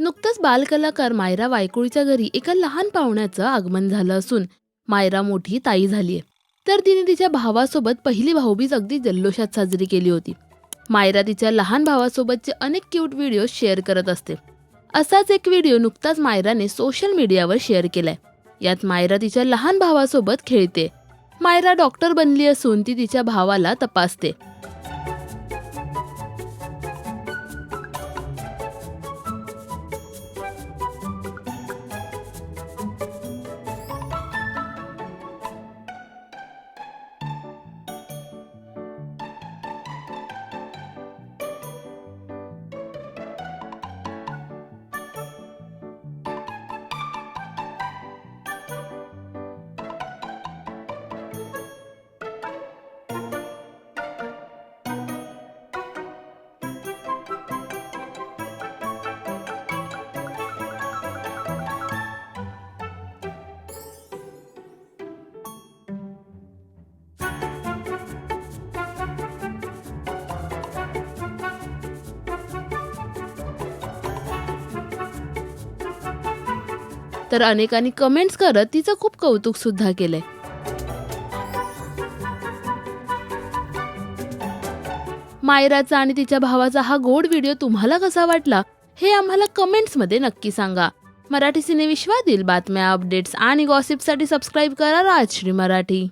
नुकतंच बालकलाकार मायरा वायकुळीच्या घरी एका लहान पाहुण्याचं आगमन झालं असून मायरा मोठी ताई झालीये. तर तिने तिच्या भावासोबत पहिली भाऊबीज अगदी जल्लोषात साजरी केली होती. मायरा तिच्या लहान भावासोबतचे अनेक क्यूट व्हिडिओ शेअर करत असते. असाच एक व्हिडिओ नुकताच मायराने सोशल मीडियावर शेअर केलाय. यात मायरा तिच्या लहान भावासोबत खेळते. मायरा डॉक्टर बनली असून ती तिच्या भावाला तपासते. तर अनेकांनी कमेंट्स करत तिचं खूप कौतुक सुद्धा केलंय. मायराचा आणि तिच्या भावाचा हा गोड व्हिडिओ तुम्हाला कसा वाटला हे आम्हाला कमेंट्समध्ये नक्की सांगा. मराठी सिनेविश्वातील बातम्या अपडेट्स आणि गॉसिपसाठी सबस्क्राईब करा राजश्री मराठी.